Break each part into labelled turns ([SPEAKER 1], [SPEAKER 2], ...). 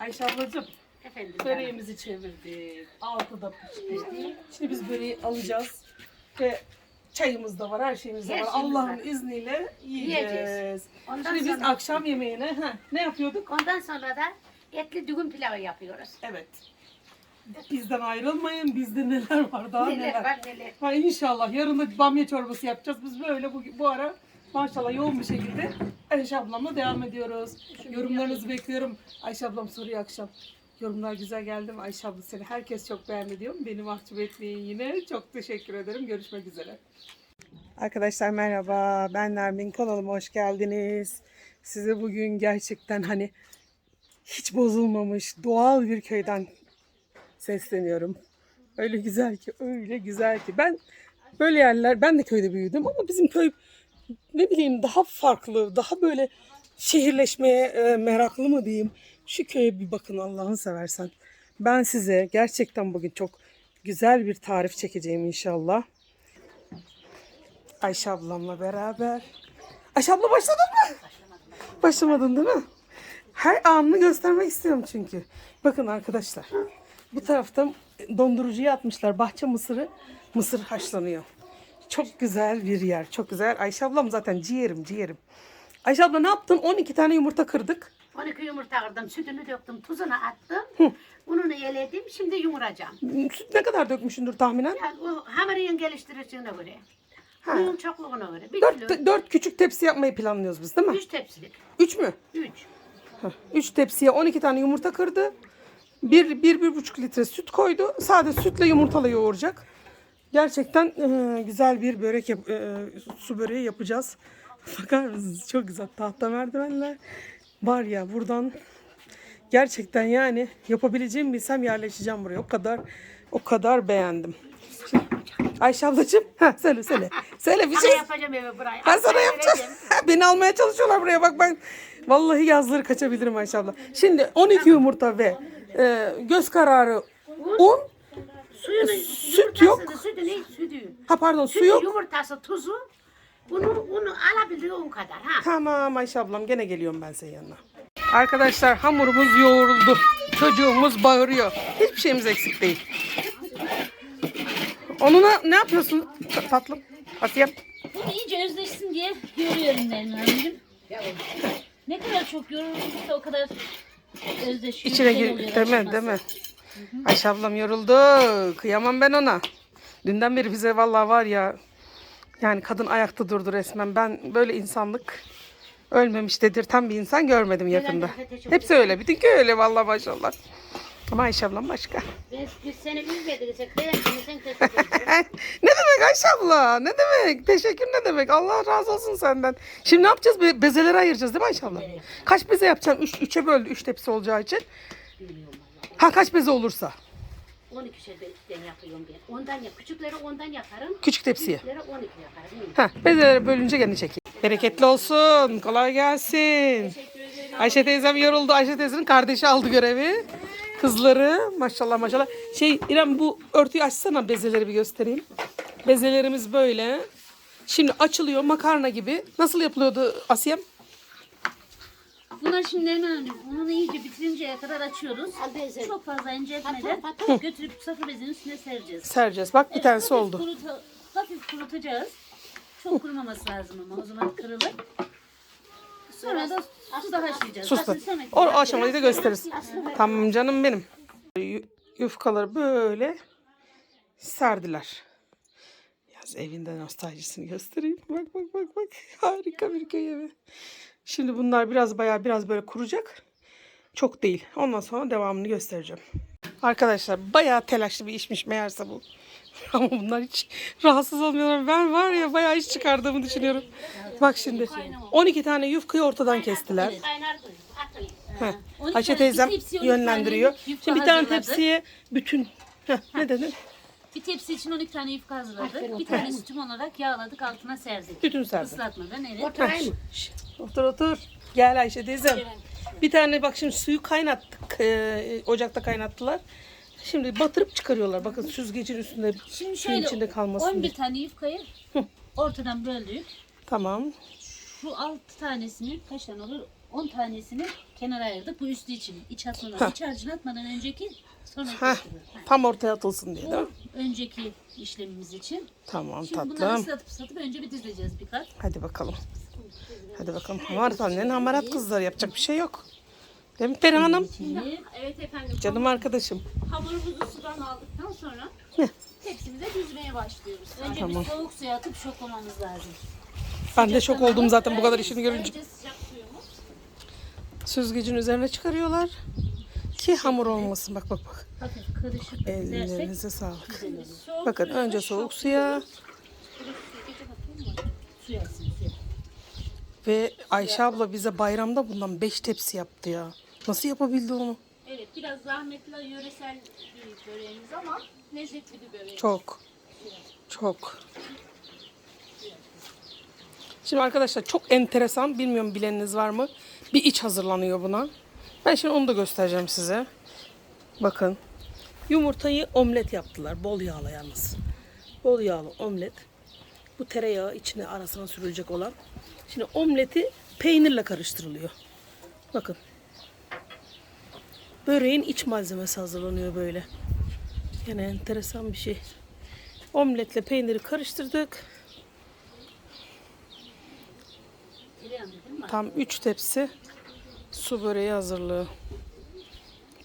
[SPEAKER 1] Ayşe ablacığım
[SPEAKER 2] Efendim.
[SPEAKER 1] böreğimizi çevirdik. Altı da pişti. Şimdi biz böreği alacağız. Ve çayımız da var, her şeyimiz de
[SPEAKER 2] Her
[SPEAKER 1] var.
[SPEAKER 2] şeyimiz
[SPEAKER 1] Allah'ın
[SPEAKER 2] var.
[SPEAKER 1] izniyle yiyeceğiz.
[SPEAKER 2] Yiyeceğiz. Ondan
[SPEAKER 1] Şimdi biz
[SPEAKER 2] sonra-
[SPEAKER 1] akşam yemeğine ha, ne yapıyorduk?
[SPEAKER 2] Ondan sonra da etli düğün pilavı yapıyoruz.
[SPEAKER 1] Evet. Bizden ayrılmayın. Bizde neler var daha
[SPEAKER 2] neler
[SPEAKER 1] neler.
[SPEAKER 2] var neler.
[SPEAKER 1] Ha, inşallah yarın da bamya çorbası yapacağız. Biz böyle bu, bu ara maşallah yoğun bir şekilde Ayşe ablamla devam ediyoruz. Yorumlarınızı bekliyorum. Ayşe ablam soruyor akşam. Yorumlar güzel geldi mi? Ayşe abla seni herkes çok beğendi diyor. Beni mahcup etmeyin yine. Çok teşekkür ederim. Görüşmek üzere. Arkadaşlar merhaba. Ben Nermin. Kanalıma hoş geldiniz. Size bugün gerçekten hani hiç bozulmamış doğal bir köyden sesleniyorum. Öyle güzel ki, öyle güzel ki. Ben böyle yerler, ben de köyde büyüdüm ama bizim köy ne bileyim daha farklı, daha böyle şehirleşmeye e, meraklı mı diyeyim. Şu köye bir bakın Allah'ını seversen. Ben size gerçekten bugün çok güzel bir tarif çekeceğim inşallah. Ayşe ablamla beraber. Ayşe abla başladın mı? Başlamadın değil mi? Her anını göstermek istiyorum çünkü. Bakın arkadaşlar. Bu tarafta dondurucuya atmışlar bahçe mısırı. Mısır haşlanıyor. Çok güzel bir yer. Çok güzel. Ayşe ablam zaten ciğerim ciğerim. Ayşe abla ne yaptın? 12 tane yumurta kırdık.
[SPEAKER 2] 12 yumurta kırdım, sütünü döktüm, tuzunu attım. Ununu eledim, şimdi yumuracağım.
[SPEAKER 1] Süt ne kadar dökmüşsündür tahminen?
[SPEAKER 2] Yani o hamurun geliştiricine göre.
[SPEAKER 1] Ha.
[SPEAKER 2] Unun çokluğuna göre. Bir kilo,
[SPEAKER 1] Dört, dört küçük tepsi yapmayı planlıyoruz biz değil mi?
[SPEAKER 2] üç tepsilik.
[SPEAKER 1] Üç mü?
[SPEAKER 2] Üç.
[SPEAKER 1] Heh, Üç tepsiye 12 tane yumurta kırdı. Bir, bir, bir buçuk litre süt koydu. Sade sütle yumurtalı yoğuracak. Gerçekten e, güzel bir börek yap- e, su böreği yapacağız. Bakar mısınız? Çok güzel tahta merdivenler. Var ya buradan gerçekten yani yapabileceğim bilsem yerleşeceğim buraya. O kadar o kadar beğendim. Şimdi, Ayşe ablacığım. Heh, söyle söyle. Söyle bir
[SPEAKER 2] Sana
[SPEAKER 1] şey.
[SPEAKER 2] yapacağım evi burayı.
[SPEAKER 1] Ben sana yapacağım. Beni almaya çalışıyorlar buraya bak ben. Vallahi yazları kaçabilirim Ayşe abla. Şimdi 12 yumurta ve e, göz kararı un.
[SPEAKER 2] Suyunu,
[SPEAKER 1] Süt yok.
[SPEAKER 2] Sütü ne? Sütü.
[SPEAKER 1] Ha pardon su
[SPEAKER 2] Sütü,
[SPEAKER 1] yok.
[SPEAKER 2] yumurtası, tuzu. Unu, unu alabiliyor un kadar. Ha.
[SPEAKER 1] Tamam Ayşe ablam gene geliyorum ben senin yanına. Arkadaşlar hamurumuz yoğruldu. Çocuğumuz bağırıyor. Hiçbir şeyimiz eksik değil. Onunla ne yapıyorsun ta- tatlım? Asiyem.
[SPEAKER 3] Bunu iyice özleşsin diye yoruyorum Nermin Hanımcığım. Ne kadar çok yorulursa o kadar özleşiyor.
[SPEAKER 1] İçine gir değil mi? Değil mi? Ayşe ablam yoruldu. Kıyamam ben ona. Dünden beri bize vallahi var ya yani kadın ayakta durdu resmen. Ben böyle insanlık ölmemiş dedirten bir insan görmedim yakında. Hepsi öyle. Bütün köy öyle vallahi maşallah. Ama Ayşe ablam başka.
[SPEAKER 2] Biz, biz seni
[SPEAKER 1] ne demek Ayşe abla? Ne demek? Teşekkür ne demek? Allah razı olsun senden. Şimdi ne yapacağız? Be- bezeleri ayıracağız değil mi Ayşe abla? Kaç beze yapacaksın? Üç, üçe böldü. Üç tepsi olacağı için. Ha kaç beze olursa?
[SPEAKER 2] 12 şeyden yapıyorum ben. Ondan yap. Küçükleri ondan yaparım.
[SPEAKER 1] Küçük tepsiye.
[SPEAKER 2] Büyükleri 12 yaparım.
[SPEAKER 1] Ha, bezeleri bölünce gene çekeyim. Bereketli olsun. Kolay gelsin. Ayşe teyzem yoruldu. Ayşe teyzenin kardeşi aldı görevi. Kızları maşallah maşallah. Şey İrem bu örtüyü açsana bezeleri bir göstereyim. Bezelerimiz böyle. Şimdi açılıyor makarna gibi. Nasıl yapılıyordu Asiyem?
[SPEAKER 3] Bunlar şimdi Nermin Hanımcığım bunu iyice bitirinceye kadar açıyoruz. Çok fazla inceltmeden götürüp safra bezinin üstüne sereceğiz.
[SPEAKER 1] Sereceğiz. Bak bir tanesi
[SPEAKER 3] hafif
[SPEAKER 1] oldu.
[SPEAKER 3] kuruta- hafif kurutacağız. Çok kurumaması lazım ama o zaman kırılır. Sonra da suda haşlayacağız.
[SPEAKER 1] Sus da.
[SPEAKER 3] Sonraki-
[SPEAKER 1] O aşamayı da gösteririz. Tamam canım benim. Yu- Yufkaları böyle serdiler. Yaz evinden nostaljisini göstereyim. Bak bak bak bak. Harika bir köy evi. Şimdi bunlar biraz bayağı biraz böyle kuracak. Çok değil. Ondan sonra devamını göstereceğim. Arkadaşlar bayağı telaşlı bir işmiş meğerse bu. Ama bunlar hiç rahatsız olmuyorlar. Ben var ya bayağı iş çıkardığımı düşünüyorum. Bak şimdi 12 tane yufkayı ortadan kestiler. Heh.
[SPEAKER 3] 12
[SPEAKER 1] Ayşe teyzem
[SPEAKER 3] bir tepsiye 12
[SPEAKER 1] yönlendiriyor. Şimdi bir tane tepsiye bütün Heh, ne dedin?
[SPEAKER 3] Bir tepsi için 12 tane yufka hazırladık. Bir tane sütüm olarak yağladık altına serdik.
[SPEAKER 1] Bütün serdi.
[SPEAKER 3] Islatmadan evet.
[SPEAKER 2] Oturayım mı?
[SPEAKER 1] Otur otur. Gel Ayşe teyzem. Bir tane bak şimdi suyu kaynattık. Ee, ocakta kaynattılar. Şimdi batırıp çıkarıyorlar. Bakın süzgecin üstünde
[SPEAKER 3] Şimdi
[SPEAKER 1] suyun
[SPEAKER 3] şöyle
[SPEAKER 1] içinde kalmasın
[SPEAKER 3] 11
[SPEAKER 1] diye.
[SPEAKER 3] tane yufkayı ortadan böldük.
[SPEAKER 1] Tamam.
[SPEAKER 3] Şu 6 tanesini kaç tane olur? 10 tanesini kenara ayırdık. Bu üstü için. İç atmadan,
[SPEAKER 1] Heh.
[SPEAKER 3] iç harcını atmadan önceki sonra
[SPEAKER 1] Heh,
[SPEAKER 3] götürür. Ha.
[SPEAKER 1] tam ortaya atılsın diye değil mi?
[SPEAKER 3] Önceki işlemimiz için.
[SPEAKER 1] Tamam
[SPEAKER 3] Şimdi bunları
[SPEAKER 1] tatlım.
[SPEAKER 3] ıslatıp ıslatıp önce bir dizleyeceğiz bir kat.
[SPEAKER 1] Hadi bakalım. Hadi bakalım. Hamarat annenin hamarat kızları yapacak bir şey yok. Değil mi Peri Hanım?
[SPEAKER 3] Şimdi
[SPEAKER 4] Evet efendim.
[SPEAKER 1] Canım arkadaşım.
[SPEAKER 4] Hamurumuzu sudan aldıktan sonra
[SPEAKER 1] Heh.
[SPEAKER 4] tepsimize dizmeye başlıyoruz.
[SPEAKER 3] önce
[SPEAKER 1] Tamam.
[SPEAKER 3] bir soğuk suya atıp şoklamamız lazım.
[SPEAKER 1] Ben de şok oldum zaten bu kadar işini görünce.
[SPEAKER 4] Önce sıcak.
[SPEAKER 1] Süzgecin üzerine çıkarıyorlar. Ki hamur olmasın. Bak bak bak.
[SPEAKER 3] Hafif karışık dizersek
[SPEAKER 1] Ellerinize sağlık. Bakın önce soğuk suya. ve Ayşe abla bize bayramda bundan 5 tepsi yaptı ya. Nasıl yapabildi onu?
[SPEAKER 4] Evet biraz zahmetli yöresel bir böreğimiz ama lezzetli bir börek.
[SPEAKER 1] Çok. Çok. Şimdi arkadaşlar çok enteresan. Bilmiyorum bileniniz var mı? Bir iç hazırlanıyor buna. Ben şimdi onu da göstereceğim size. Bakın. Yumurtayı omlet yaptılar. Bol yağlı yalnız. Bol yağlı omlet. Bu tereyağı içine arasına sürülecek olan. Şimdi omleti peynirle karıştırılıyor. Bakın. Böreğin iç malzemesi hazırlanıyor böyle. Yine enteresan bir şey. Omletle peyniri karıştırdık.
[SPEAKER 3] Tereyağını değil mi?
[SPEAKER 1] Tam 3 tepsi su böreği hazırlığı.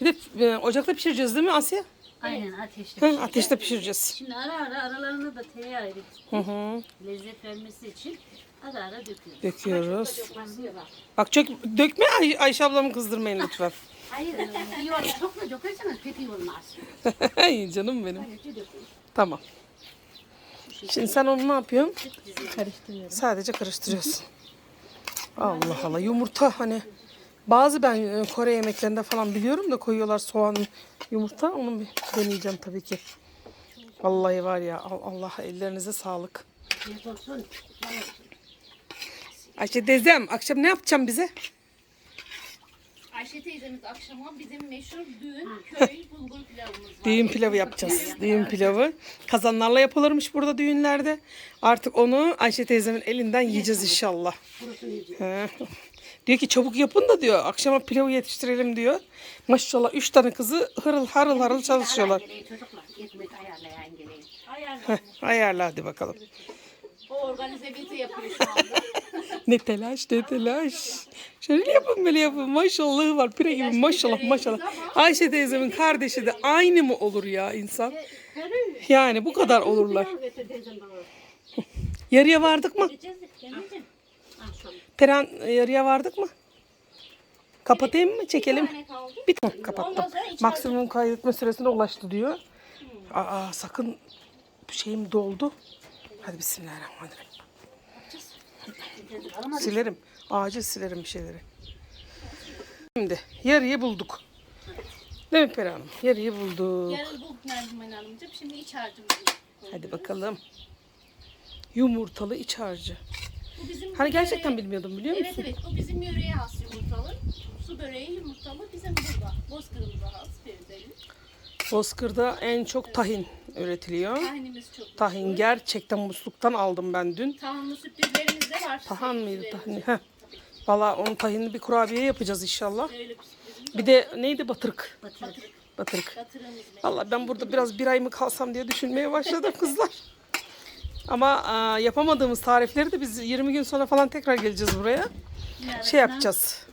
[SPEAKER 1] Bir de e, ocakta pişireceğiz değil mi Asya?
[SPEAKER 3] Aynen ateşte.
[SPEAKER 1] Hı,
[SPEAKER 3] pişecek.
[SPEAKER 1] ateşte pişireceğiz.
[SPEAKER 3] Şimdi ara ara aralarına da tereyağı eritip
[SPEAKER 1] Hı hı.
[SPEAKER 3] lezzet vermesi için ara ara döküyoruz.
[SPEAKER 1] Döküyoruz. Bak çok dökme Ay- Ayşe ablamı kızdırmayın lütfen.
[SPEAKER 2] Hayır, iyi olur. Çok da dökerseniz pek iyi olmaz.
[SPEAKER 1] Ay canım benim. Tamam. Şimdi sen onu ne yapıyorsun?
[SPEAKER 3] Karıştırıyorum.
[SPEAKER 1] Sadece karıştırıyorsun. Allah Allah yumurta hani bazı ben e, Kore yemeklerinde falan biliyorum da koyuyorlar soğan yumurta onu bir deneyeceğim tabii ki. Vallahi var ya al- Allah ellerinize sağlık. Ayşe teyzem akşam ne yapacağım bize?
[SPEAKER 4] Ayşe teyzemiz akşama bizim meşhur düğün köy.
[SPEAKER 1] Düğün pilavı yapacağız. Düğün pilavı. Kazanlarla yapılırmış burada düğünlerde. Artık onu Ayşe teyzemin elinden yiyeceğiz inşallah. He. Diyor ki çabuk yapın da diyor. Akşama pilavı yetiştirelim diyor. Maşallah üç tane kızı harıl harıl harıl çalışıyorlar.
[SPEAKER 4] Ayarlı.
[SPEAKER 1] Ayarla hadi bakalım.
[SPEAKER 4] O organize bizi yapıyor şu anda.
[SPEAKER 1] Ne telaş ne telaş. Şöyle yapın böyle yapın. Maşallahı var pire gibi maşallah maşallah. Ayşe teyzemin kardeşi de aynı mı olur ya insan? Yani bu kadar olurlar. Yarıya vardık mı? Peren e, yarıya vardık mı? Kapatayım mı? Çekelim.
[SPEAKER 4] tane.
[SPEAKER 1] Bir Hı, kapattım. Maksimum kaydetme süresine ulaştı diyor. Aa sakın şeyim doldu. Hadi bismillahirrahmanirrahim. Silerim. Acil silerim bir şeyleri. Şimdi yarıyı bulduk. Değil mi Peri Hanım? Yarıyı bulduk.
[SPEAKER 4] Yarın bu mercimeğini alınacak. Şimdi iç harcımızı koyuyoruz.
[SPEAKER 1] Hadi bakalım. Yumurtalı iç harcı.
[SPEAKER 4] Bu bizim
[SPEAKER 1] Hani gerçekten
[SPEAKER 4] yöreye-
[SPEAKER 1] bilmiyordum biliyor
[SPEAKER 4] Evet
[SPEAKER 1] musun?
[SPEAKER 4] evet bu bizim yöreye has yumurtalı. Su böreği yumurtalı bizim burada. Bozkırımıza has Feride'nin.
[SPEAKER 1] Bozkır'da en çok tahin üretiliyor.
[SPEAKER 4] Tahinimiz çok
[SPEAKER 1] Tahin gerçekten musluktan aldım ben dün.
[SPEAKER 4] Tahanlı sürprizlerimiz var.
[SPEAKER 1] Tahan mıydı
[SPEAKER 4] Sürprizlerimiz.
[SPEAKER 1] tahin? Heh. Valla onun tahinli bir kurabiye yapacağız inşallah.
[SPEAKER 4] Öyle bir
[SPEAKER 1] de neydi batırık?
[SPEAKER 3] Batırık.
[SPEAKER 1] Batırık.
[SPEAKER 4] Meşhur.
[SPEAKER 1] Valla ben burada biraz bir ay mı kalsam diye düşünmeye başladım kızlar. Ama aa, yapamadığımız tarifleri de biz 20 gün sonra falan tekrar geleceğiz buraya. Şey
[SPEAKER 3] arasına
[SPEAKER 1] yapacağız.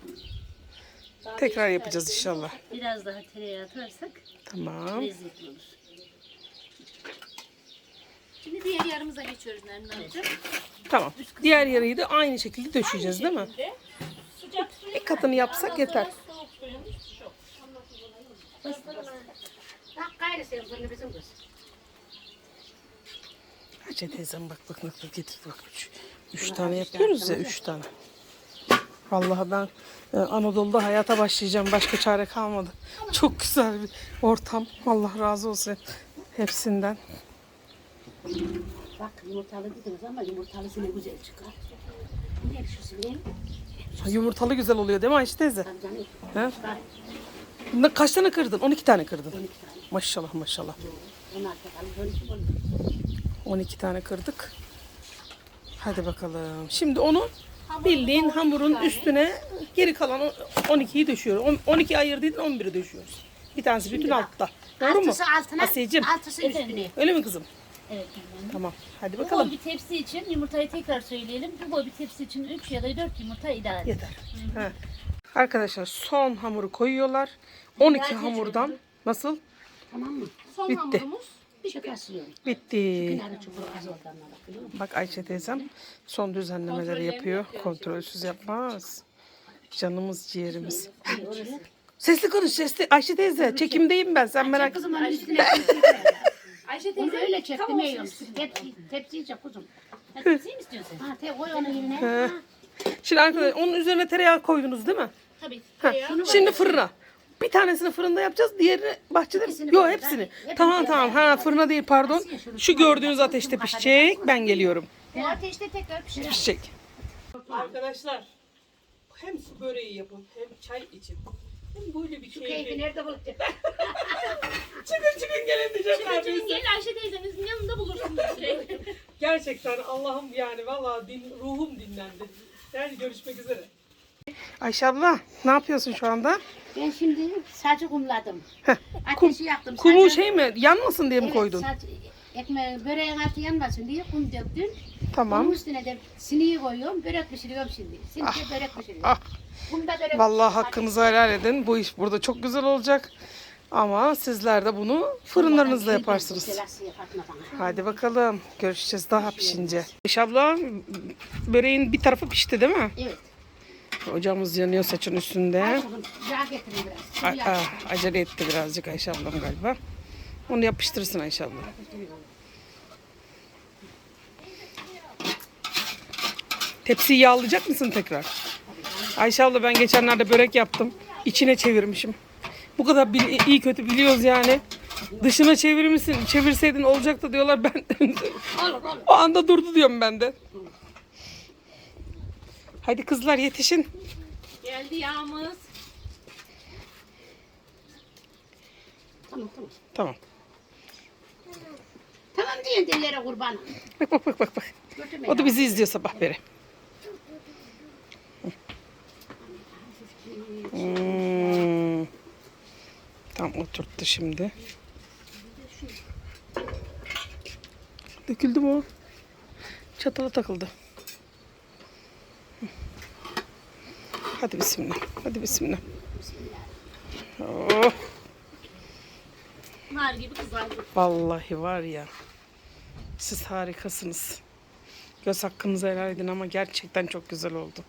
[SPEAKER 1] Tekrar yapacağız inşallah.
[SPEAKER 3] Biraz daha tereyağı atarsak
[SPEAKER 1] Tamam.
[SPEAKER 3] lezzetli olur.
[SPEAKER 4] Şimdi diğer yarımıza geçiyoruz Nermin Hanımcığım.
[SPEAKER 1] Tamam. Diğer yarıyı da aynı şekilde döşeyeceğiz değil mi?
[SPEAKER 4] Şekilde Sıcak suyu
[SPEAKER 1] Bir katını yapsak yeter.
[SPEAKER 4] Soğuk suyumuz şu.
[SPEAKER 2] Bak gayrı sen bunu bizim kız.
[SPEAKER 1] Hacı teyzem bak bak nasıl getir bak. Üç, üç tane yapıyoruz ya üç tane. Vallahi ben e, Anadolu'da hayata başlayacağım. Başka çare kalmadı. Çok güzel bir ortam. Allah razı olsun hepsinden.
[SPEAKER 2] Bak yumurtalı dediniz ama yumurtalısı ne güzel çıkar. Ne şu senin?
[SPEAKER 1] Yumurtalı güzel oluyor değil mi Ayşe teyze?
[SPEAKER 2] Tabii canım.
[SPEAKER 1] He?
[SPEAKER 2] Çıkar.
[SPEAKER 1] Bundan kaç tane kırdın? 12 tane kırdın.
[SPEAKER 2] 12 tane.
[SPEAKER 1] Maşallah maşallah.
[SPEAKER 2] Onlar bakalım 12 oldu.
[SPEAKER 1] 12 tane kırdık. Hadi bakalım. Şimdi onu Bildiğin hamurun üstüne geri kalan o- 12'yi döşüyoruz. On- 12 ayırdıydın 11'i döşüyoruz. Bir tanesi bütün altta. Doğru mu?
[SPEAKER 2] Altısı altına,
[SPEAKER 1] Asiyeciğim.
[SPEAKER 2] altısı üstüne.
[SPEAKER 1] Öyle mi kızım?
[SPEAKER 3] Evet. efendim.
[SPEAKER 1] Tamam. Hadi
[SPEAKER 3] Bu boy
[SPEAKER 1] bakalım.
[SPEAKER 3] bir tepsi için yumurtayı tekrar söyleyelim. Bu boy bir tepsi için 3 ya da 4 yumurta ideal.
[SPEAKER 1] Yeter. Ha. Arkadaşlar son hamuru koyuyorlar. 12
[SPEAKER 3] Biraz
[SPEAKER 1] hamurdan nasıl?
[SPEAKER 2] Tamam mı?
[SPEAKER 4] Son
[SPEAKER 1] Bitti.
[SPEAKER 4] hamurumuz.
[SPEAKER 1] Bitti.
[SPEAKER 2] Kenarı çubuğu az olanlara bak
[SPEAKER 1] Ayşe teyzem son düzenlemeleri yapıyor Kontrolsüz yapmaz. Canımız ciğerimiz. Sesli konuş sesli. Ayşe teyze çekimdeyim ben sen merak etme.
[SPEAKER 4] Ayşe
[SPEAKER 2] Onu
[SPEAKER 4] teyze
[SPEAKER 2] öyle çek
[SPEAKER 4] tam
[SPEAKER 2] demiyorum.
[SPEAKER 4] olsun.
[SPEAKER 2] Tepsi, tepsiyi çek kuzum.
[SPEAKER 3] Ha, tepsiyi mi istiyorsun sen?
[SPEAKER 2] Ha, te koy onu yerine. Ha.
[SPEAKER 1] Şimdi arkadaşlar onun üzerine tereyağı koydunuz değil mi?
[SPEAKER 3] Tabii.
[SPEAKER 1] Ha, Şimdi fırına. Bir tanesini fırında yapacağız, diğerini bahçede mi?
[SPEAKER 2] İkisini
[SPEAKER 1] Yok
[SPEAKER 2] fırında.
[SPEAKER 1] hepsini.
[SPEAKER 2] Hepsini
[SPEAKER 1] Tamam tamam. Ha fırına değil pardon. Şu gördüğünüz ateşte pişecek. Ben geliyorum.
[SPEAKER 2] Bu ateşte tekrar pişirir.
[SPEAKER 1] Pişecek. Arkadaşlar hem su böreği yapın hem çay için. Böyle bir
[SPEAKER 2] Keyfi nerede bulacak?
[SPEAKER 1] Çıkın çıkın gelin diyeceğim
[SPEAKER 4] Çocuğun gelin Ayşe teyzenizin yanında bulursunuz. Şey.
[SPEAKER 1] Gerçekten Allah'ım yani vallahi din, ruhum dinlendi. Yani görüşmek üzere. Ayşe abla ne yapıyorsun şu anda?
[SPEAKER 2] Ben şimdi sacı kumladım.
[SPEAKER 1] kum-
[SPEAKER 2] Ateşi yaktım.
[SPEAKER 1] Kumu
[SPEAKER 2] sacı-
[SPEAKER 1] şey mi yanmasın diye mi
[SPEAKER 2] Evet,
[SPEAKER 1] koydun?
[SPEAKER 2] saç, ekmeği, böreğin altı yanmasın diye kum döktüm.
[SPEAKER 1] Tamam.
[SPEAKER 2] Onun üstüne de sineği koyuyorum. Börek pişiriyorum şimdi. Sinikle börek pişiriyorum.
[SPEAKER 1] Ah.
[SPEAKER 2] Kumda börek
[SPEAKER 1] Vallahi hakkınızı helal edin. Bu iş burada çok güzel olacak. Ama sizler de bunu fırınlarınızda yaparsınız.
[SPEAKER 2] Bana.
[SPEAKER 1] Hadi bakalım. Görüşeceğiz daha pişince. Ayşe abla böreğin bir tarafı pişti değil mi?
[SPEAKER 2] Evet.
[SPEAKER 1] Ocağımız yanıyor saçın üstünde.
[SPEAKER 2] Ay kızım, Yağ getireyim biraz.
[SPEAKER 1] A- a- acele etti birazcık Ayşe ablam galiba. Onu yapıştırırsın Ayşe abla. Tepsiyi yağlayacak mısın tekrar? Ayşe abla ben geçenlerde börek yaptım. İçine çevirmişim. Bu kadar bil- iyi kötü biliyoruz yani. Dışına çevirmişsin, çevirseydin olacaktı diyorlar. Ben o anda durdu diyorum ben de. Hadi kızlar yetişin.
[SPEAKER 4] Geldi yağımız.
[SPEAKER 2] Tamam tamam.
[SPEAKER 1] Tamam.
[SPEAKER 2] Tamam diyen dillere kurban.
[SPEAKER 1] Bak bak bak bak. bak.
[SPEAKER 2] Götürme
[SPEAKER 1] O da
[SPEAKER 2] ya.
[SPEAKER 1] bizi izliyor sabah beri. Hmm. Tam oturttu şimdi. Döküldü mü o? Çatala takıldı. Hadi bismillah. Hadi bismillah. Oh,
[SPEAKER 3] Nar gibi kızardı.
[SPEAKER 1] vallahi var ya. Siz harikasınız. Göz hakkınızı helal edin ama gerçekten çok güzel oldu.